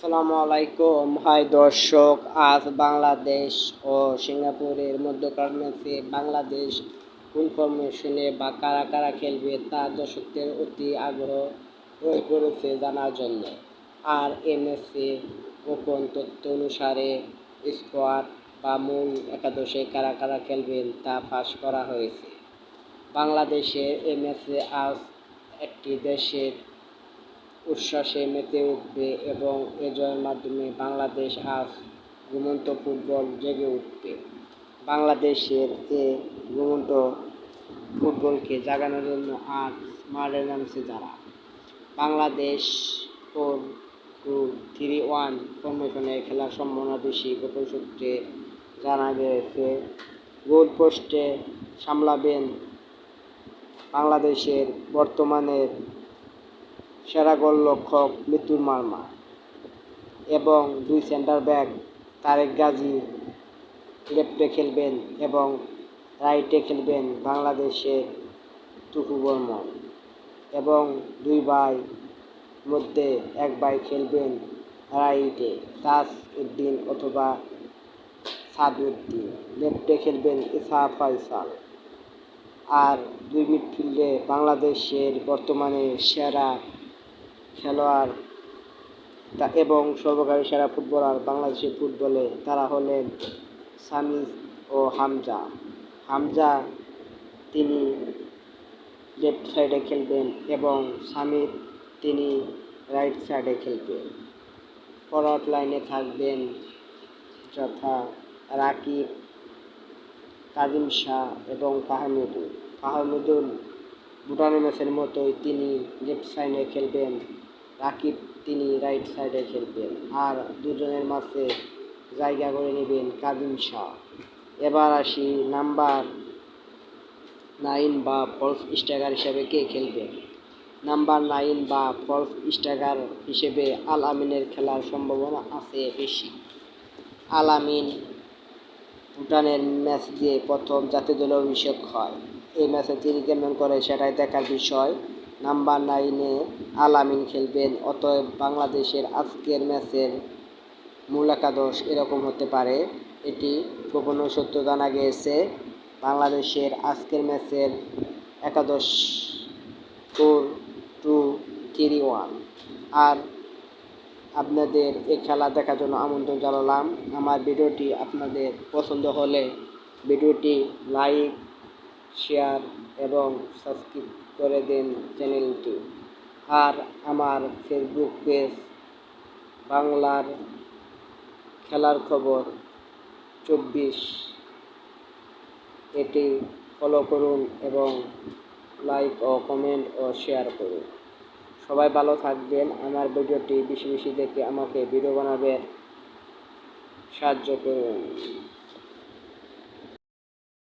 আসসালামু আলাইকুম। হাই দর্শক, আজ বাংলাদেশ ও সিঙ্গাপুরের মধ্যকার ম্যাচে বাংলাদেশ কোন ফরমেশনে বা কারা কারা খেলবে তা দর্শকদের অতি আগ্রহ হয়ে পড়েছে জানার জন্য। আর এ ম্যাচে গোপন তথ্য অনুসারে স্কোয়াড বা মূল একাদশে কারা কারা খেলবেন তা ফাঁস করা হয়েছে। বাংলাদেশের এ ম্যাচে আজ একটি দেশের উচ্ছ্বাসে মেতে উঠবে এবং এ জয়ের মাধ্যমে বাংলাদেশ আজ ঘুমন্ত ফুটবল জেগে উঠবে। বাংলাদেশের এ ঘুমন্ত ফুটবলকে জাগানোর জন্য আজ মাঠে নামছে যারা। Bangladesh four two three one ফরমেশনে খেলার সম্ভাবনা বেশি, গোপন সূত্রে জানা গেছে গোল পোস্টে সামলাবেন বাংলাদেশের বর্তমানের সেরা গোলরক্ষক মৃত্যুর মার্মা এবং দুই সেন্টার ব্যাক তারেক গাজী লেফটে খেলবেন এবং রাইটে খেলবেন বাংলাদেশের টুকু বর্মন এবং দুই ভাই মধ্যে এক ভাই খেলবেন রাইটে তাজ উদ্দিন অথবা সাদউদ্দিন। লেফটে খেলবেন ইসা ফয়সাল আর দুই মিডফিল্ডে বাংলাদেশের বর্তমানে সেরা খেলোয়াড়, তা এবং সর্বকালের সেরা ফুটবলার বাংলাদেশের ফুটবলে তারা হলেন সামি ও হামজা। হামজা তিনি লেফট সাইডে খেলবেন এবং সামির তিনি রাইট সাইডে খেলবেন। ফরওয়ার্ড লাইনে থাকবেন যথা রাকিব, কাজিম শাহ এবং ফাহমিদুল। ফাহমিদুল ভুটানের ম্যাচের মতোই তিনি লেফট সাইডে খেলবেন। রাকিব, তিনি রাইট সাইডে খেলবেন। আর দুজনের মাঝে জায়গা করে নেবেন কাদিম শাহ। এবার আসি নাম্বার নাইন বা ফলস স্ট্রাইকার হিসেবে কে খেলবেন নাম্বার নাইন বা ফলস স্ট্রাইকার হিসেবে আল আমিনের খেলার সম্ভাবনা আছে বেশি। আল আমিন ভুটানের ম্যাচ দিয়ে প্রথম জাতীয় দলে অভিষেক হয়। এই ম্যাচে তিনি কেমন করে সেটাই দেখার বিষয়। নাম্বার নাইনে আল আমিন খেলবেন, অতএব বাংলাদেশের আজকের ম্যাচের মূল একাদশ এরকম হতে পারে। এটি গোপন সত্য জানা গিয়েছে, বাংলাদেশের আজকের ম্যাচের একাদশ ফোর টু থ্রি ওয়ান। আর আপনাদের এই খেলা দেখার জন্য আমন্ত্রণ জানালাম। আমার ভিডিওটি আপনাদের পছন্দ হলে ভিডিওটি লাইক শেয়ার এবং সাবস্ক্রাইব করে দিন চ্যানেলটি। আর আমার ফেসবুক পেজ বাংলার খেলার খবর চব্বিশ। এটি ফলো করুন এবং লাইক ও কমেন্ট ও শেয়ার করুন। সবাই ভালো থাকবেন। আমার ভিডিওটি বেশি বেশি দেখে আমাকে ভিডিও বানাবে সাহায্য করুন।